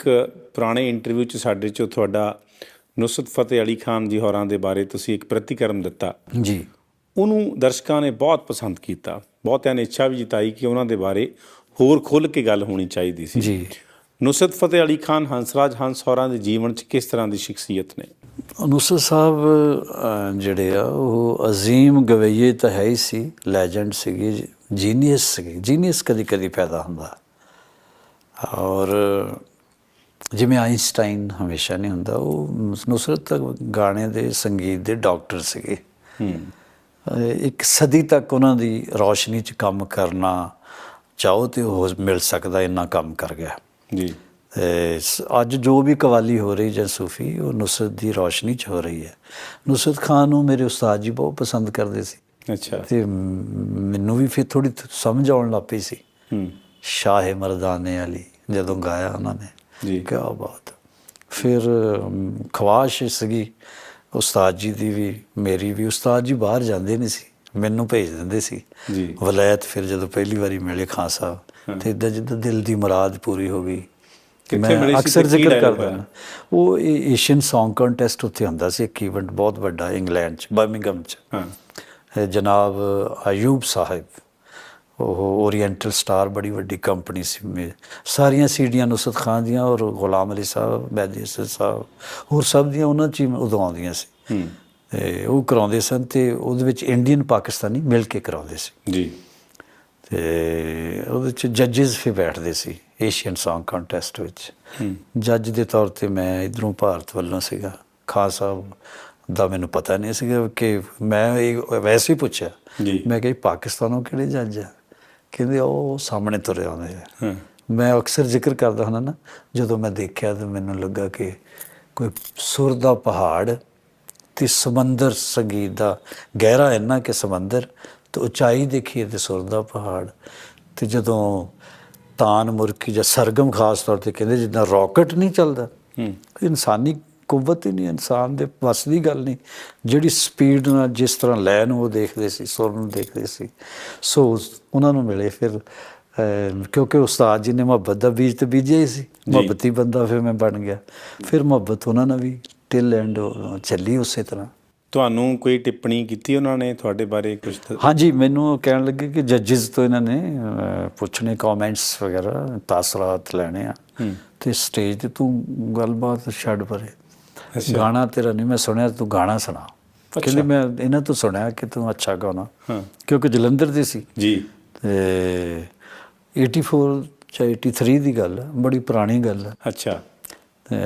ਇੱਕ ਪੁਰਾਣੇ ਇੰਟਰਵਿਊ 'ਚ ਸਾਡੇ 'ਚੋਂ ਤੁਹਾਡਾ ਨੁਸਰਤ ਫਤਿਹ ਅਲੀ ਖਾਨ ਜੀ ਹੋਰਾਂ ਦੇ ਬਾਰੇ ਤੁਸੀਂ ਇੱਕ ਪ੍ਰਤੀਕਰਮ ਦਿੱਤਾ। ਜੀ। ਉਹਨੂੰ ਦਰਸ਼ਕਾਂ ਨੇ ਬਹੁਤ ਪਸੰਦ ਕੀਤਾ। ਬਹੁਤਿਆਂ ਨੇ ਇੱਛਾ ਵੀ ਜਤਾਈ ਕਿ ਉਹਨਾਂ ਦੇ ਬਾਰੇ ਹੋਰ ਖੁੱਲ੍ਹ ਕੇ ਗੱਲ ਹੋਣੀ ਚਾਹੀਦੀ ਸੀ। ਜੀ। ਨੁਸਰਤ ਫਤਿਹ ਅਲੀ ਖਾਨ ਹੰਸਰਾਜ ਹੰਸ ਹੋਰਾਂ ਦੇ ਜੀਵਨ 'ਚ ਕਿਸ ਤਰ੍ਹਾਂ ਦੀ ਸ਼ਖਸੀਅਤ ਨੇ? ਅਨੁਸਰ ਸਾਹਿਬ ਜਿਹੜੇ ਆ ਉਹ ਅਜ਼ੀਮ ਗਵਈਏ ਤਾਂ ਹੈ ਹੀ ਸੀ ਲੈਜੈਂਡ ਸੀਗੇ ਜੀਨੀਅਸ ਸੀਗੇ। ਜੀਨੀਅਸ ਕਦੀ ਕਦੀ ਪੈਦਾ ਹੁੰਦਾ। ਔਰ ਜਿਵੇਂ ਆਇਨਸਟਾਈਨ ਹਮੇਸ਼ਾ ਨਹੀਂ ਹੁੰਦਾ ਉਹ ਨੁਸਰਤ ਤੱਕ ਗਾਣੇ ਦੇ ਸੰਗੀਤ ਦੇ ਡਾਕਟਰ ਸੀਗੇ। ਇੱਕ ਸਦੀ ਤੱਕ ਉਹਨਾਂ ਦੀ ਰੌਸ਼ਨੀ 'ਚ ਕੰਮ ਕਰਨਾ ਚਾਹੋ ਤੇ ਉਹ ਮਿਲ ਸਕਦਾ ਇੰਨਾ ਕੰਮ ਕਰ ਗਿਆ। ਜੀ। ਅੱਜ ਜੋ ਵੀ ਕਵਾਲੀ ਹੋ ਰਹੀ ਜਾਂ ਸੂਫੀ ਉਹ ਨੁਸਰਤ ਦੀ ਰੌਸ਼ਨੀ 'ਚ ਹੋ ਰਹੀ ਹੈ। ਨੁਸਰਤ ਖਾਨ ਨੂੰ ਮੇਰੇ ਉਸਤਾਦ ਜੀ ਬਹੁਤ ਪਸੰਦ ਕਰਦੇ ਸੀ। ਅੱਛਾ। ਤੇ ਮੈਨੂੰ ਵੀ ਫਿਰ ਥੋੜੀ ਸਮਝ ਆਉਣ ਲੱਗ ਪਈ ਸੀ। ਹੂੰ। ਸ਼ਾਹ ਮਰਦਾਨੇ ਅਲੀ ਜਦੋਂ ਗਾਇਆ ਉਹਨਾਂ ਨੇ। ਜੀ। ਕੀ ਬਾਤ। ਫਿਰ ਖਵਾਸ਼ ਸੀਗੀ ਉਸਤਾਦ ਜੀ ਦੀ ਵੀ ਮੇਰੀ ਵੀ। ਉਸਤਾਦ ਜੀ ਬਾਹਰ ਜਾਂਦੇ ਨਹੀਂ ਸੀ ਮੈਨੂੰ ਭੇਜ ਦਿੰਦੇ ਸੀ। ਜੀ। ਵਲਾਇਤ ਫਿਰ ਜਦੋਂ ਪਹਿਲੀ ਵਾਰੀ ਮਿਲੇ ਖਾਨ ਸਾਹਿਬ ਤੇ ਇਦਾਂ ਜਿੱਦਾਂ ਦਿਲ ਦੀ ਮੁਰਾਦ ਪੂਰੀ ਹੋ ਗਈ। ਕਿੱਥੇ ਮਿਲੇ ਸੀ ਅਕਸਰ ਜ਼ਿਕਰ ਕਰਦਾ। ਉਹ ਏਸ਼ੀਅਨ Song ਕੰਟੈਸਟ ਉੱਥੇ ਹੁੰਦਾ ਸੀ ਇੱਕ ਇਵੈਂਟ ਬਹੁਤ ਵੱਡਾ ਇੰਗਲੈਂਡ ਚ ਬਰਮਿੰਗਮ ਚ। ਹਾਂ। ਜਨਾਬ ਅਯੂਬ ਸਾਹਿਬ ਉਹ ਓਰੀਐਂਟਲ ਸਟਾਰ ਬੜੀ ਵੱਡੀ ਕੰਪਨੀ ਸੀ। ਮੇ ਸਾਰੀਆਂ ਸੀਡੀਆਂ ਨੁਸਰਤ ਖਾਨ ਦੀਆਂ ਔਰ ਗੁਲਾਮ ਅਲੀ ਸਾਹਿਬ ਅਸਦ ਸਾਹਿਬ ਹੋਰ ਸਭ ਦੀਆਂ ਉਹਨਾਂ ਚ ਹੀ ਉਦੋਂ ਆਉਂਦੀਆਂ ਸੀ। ਤੇ ਉਹ ਕਰਾਉਂਦੇ ਸਨ ਤੇ ਉਹਦੇ ਵਿੱਚ ਇੰਡੀਅਨ ਪਾਕਿਸਤਾਨੀ ਮਿਲ ਕੇ ਕਰਾਉਂਦੇ ਸੀ। ਜੀ। ਤੇ ਉਹਦੇ ਚ ਜੱਜਸ ਵੀ ਬੈਠਦੇ ਸੀ ਏਸ਼ੀਅਨ Song ਕੰਟੈਸਟ ਵਿੱਚ। ਜੱਜ ਦੇ ਤੌਰ ਤੇ ਮੈਂ ਇਧਰੋਂ ਭਾਰਤ ਵੱਲੋਂ ਸੀਗਾ। ਖਾਨ ਸਾਹਿਬ ਦਾ ਮੈਨੂੰ ਪਤਾ ਨਹੀਂ ਸੀਗਾ ਕਿ ਮੈਂ ਵੈਸੇ ਹੀ ਪੁੱਛਿਆ। ਮੈਂ ਕਿਹਾ ਪਾਕਿਸਤਾਨੋਂ ਕਿਹੜੇ ਜੱਜ ਆ? ਕਹਿੰਦੇ ਉਹ ਸਾਹਮਣੇ ਤੁਰੇ ਆਉਂਦੇ ਆ। ਹਾਂ। ਮੈਂ ਅਕਸਰ ਜ਼ਿਕਰ ਕਰਦਾ ਹੁੰਦਾ ਨਾ ਜਦੋਂ ਮੈਂ ਦੇਖਿਆ ਤਾਂ ਮੈਨੂੰ ਲੱਗਾ ਕਿ ਕੋਈ ਸੁਰ ਦਾ ਪਹਾੜ ਤੇ ਸਮੁੰਦਰ ਸੰਗੀਤ ਦਾ ਗਹਿਰਾ ਇੰਨਾ ਕਿ ਸਮੁੰਦਰ ਤੇ ਉਚਾਈ ਦੇਖੀਏ ਤੇ ਸੁਰ ਦਾ ਪਹਾੜ ਤੇ ਜਦੋਂ ਤਾਨ ਮੁਰਕੀ ਜਾਂ ਸਰਗਮ ਖਾਸ ਤੌਰ ਤੇ ਕਹਿੰਦੇ ਜਿੱਦਾਂ ਰਾਕਟ ਨਹੀਂ ਚੱਲਦਾ ਇਨਸਾਨੀ ਕੁਵਤ ਹੀ ਨਹੀਂ ਇਨਸਾਨ ਦੇ ਵੱਸ ਦੀ ਗੱਲ ਨਹੀਂ। ਜਿਹੜੀ ਸਪੀਡ ਨਾਲ ਜਿਸ ਤਰ੍ਹਾਂ ਲੈ ਨੂੰ ਉਹ ਦੇਖਦੇ ਸੀ ਸੁਰ ਨੂੰ ਦੇਖਦੇ ਸੀ ਸੋ ਉਹਨਾਂ ਨੂੰ ਮਿਲੇ ਫਿਰ ਕਿਉਂਕਿ ਉਸਤਾਦ ਜੀ ਨੇ ਮੁਹੱਬਤ ਦਾ ਬੀਜ ਤੇ ਬੀਜਿਆ ਹੀ ਸੀ। ਮੁਹੱਬਤੀ ਬੰਦਾ ਫਿਰ ਮੈਂ ਬਣ ਗਿਆ। ਫਿਰ ਮੁਹੱਬਤ ਉਹਨਾਂ ਨਾਲ ਵੀ ਟਿਲ ਐਂਡ ਚੱਲੀ ਉਸੇ ਤਰ੍ਹਾਂ। ਤੁਹਾਨੂੰ ਕੋਈ ਟਿੱਪਣੀ ਕੀਤੀ ਉਹਨਾਂ ਨੇ ਤੁਹਾਡੇ ਬਾਰੇ ਕੁਝ ਹਾਂਜੀ ਮੈਨੂੰ ਕਹਿਣ ਲੱਗੇ ਕਿ ਜੱਜਸ ਤੋਂ ਇਹਨਾਂ ਨੇ ਪੁੱਛਣੇ ਕਮੈਂਟਸ ਵਗੈਰਾ ਤਾਸਰਾਤ ਲੈਣੇ ਆ। ਤੇ ਸਟੇਜ ਤੇ ਤੂੰ ਗੱਲਬਾਤ ਛੱਡ ਪਰੇ। ਗਾਣਾ ਤੇਰਾ ਨਹੀਂ ਮੈਂ ਸੁਣਿਆ ਤੂੰ ਗਾਣਾ ਸੁਣਾ। ਕਹਿੰਦੇ ਮੈਂ ਇਹਨਾਂ ਤੋਂ ਸੁਣਿਆ ਕਿ ਤੂੰ ਅੱਛਾ ਗਾਉਣਾ। ਹਾਂ। ਕਿਉਂਕਿ ਜਲੰਧਰ ਦੇ ਸੀ। ਜੀ। ਤੇ 84 ਜਾਂ 83 ਦੀ ਗੱਲ ਬੜੀ ਪੁਰਾਣੀ ਗੱਲ ਹੈ ਅੱਛਾ। ਤੇ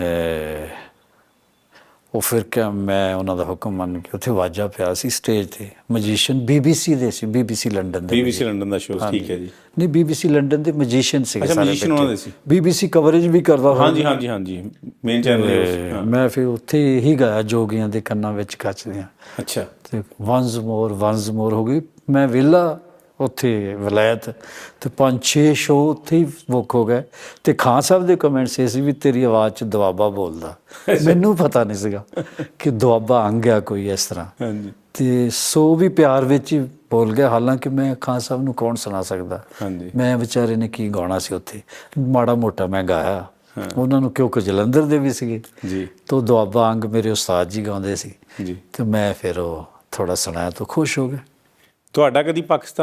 ਉਹ ਫਿਰ ਕਿ ਮੈਂ ਉਹਨਾਂ ਦਾ ਹੁਕਮ ਮੰਨ ਕੇ ਉੱਥੇ ਵਾਜਾ ਪਿਆ ਸੀ ਸਟੇਜ ਤੇ। ਮੈਜੀਸ਼ੀਅਨ BBC ਦੇ ਸੀ BBC ਲੰਡਨ ਦੇ BBC ਲੰਡਨ ਦਾ ਸ਼ੋਅ ਠੀਕ ਹੈ ਜੀ। ਨਹੀਂ BBC ਲੰਡਨ ਦੇ ਮੈਜੀਸ਼ੀਅਨ ਸੀਗੇ ਅੱਛਾ, magician ਉਹਨਾਂ ਦੇ ਸੀ। BBC ਕਵਰੇਜ ਵੀ ਕਰਦਾ ਹਾਂਜੀ ਹਾਂਜੀ ਹਾਂਜੀ। ਮੇਨ ਚੈਨਲ ਮੈਂ ਫਿਰ ਉੱਥੇ ਹੀ ਗਾਇਆ ਜੋਗੀਆਂ ਦੇ ਕੰਨਾਂ ਵਿੱਚ ਕੱਚਦੀਆਂ ਅੱਛਾ। ਤੇ ਵਨਸ ਮੋਰ ਵਨਸ ਮੋਰ ਹੋ ਗਈ। ਮੈਂ ਵਿਹਲਾ ਉੱਥੇ ਵਲਾਇਤ ਤੇ ਪੰਜ ਛੇ ਸ਼ੋ ਉੱਥੇ ਹੀ ਬੁੱਕ ਹੋ ਗਏ ਤੇ ਖਾਨ ਸਾਹਿਬ ਦੇ ਕਮੈਂਟਸ ਇਹ ਸੀ ਵੀ ਤੇਰੀ ਆਵਾਜ਼ ਚ ਦੁਆਬਾ ਬੋਲਦਾ। ਮੈਨੂੰ ਪਤਾ ਨਹੀਂ ਸੀਗਾ ਕਿ ਦੁਆਬਾ ਅੰਗ ਆ ਕੋਈ ਇਸ ਤਰ੍ਹਾਂ। ਹਾਂਜੀ। ਤੇ ਸੋ ਵੀ ਪਿਆਰ ਵਿੱਚ ਹੀ ਬੋਲ ਗਿਆ ਹਾਲਾਂਕਿ ਮੈਂ ਖਾਨ ਸਾਹਿਬ ਨੂੰ ਕੌਣ ਸੁਣਾ ਸਕਦਾ? ਹਾਂਜੀ। ਮੈਂ ਵਿਚਾਰੇ ਨੇ ਕੀ ਗਾਉਣਾ ਸੀ ਉੱਥੇ? ਮਾੜਾ ਮੋਟਾ ਮੈਂ ਗਾਇਆ। ਉਹਨਾਂ ਨੂੰ ਕਿਉਂਕਿ ਜਲੰਧਰ ਦੇ ਵੀ ਸੀਗੇ। ਜੀ। ਤੋ ਦੁਆਬਾ ਅੰਗ ਮੇਰੇ ਉਸਤਾਦ ਜੀ ਗਾਉਂਦੇ ਸੀ। ਜੀ। ਤੇ ਮੈਂ ਫਿਰ ਉਹ ਥੋੜਾ ਸੁਣਾਇਆ ਤਾਂ ਖੁਸ਼ ਹੋ ਗਏ। ਤੁਹਾਡਾ ਕਦੀ ਪਾਕਿਸਤਾਨ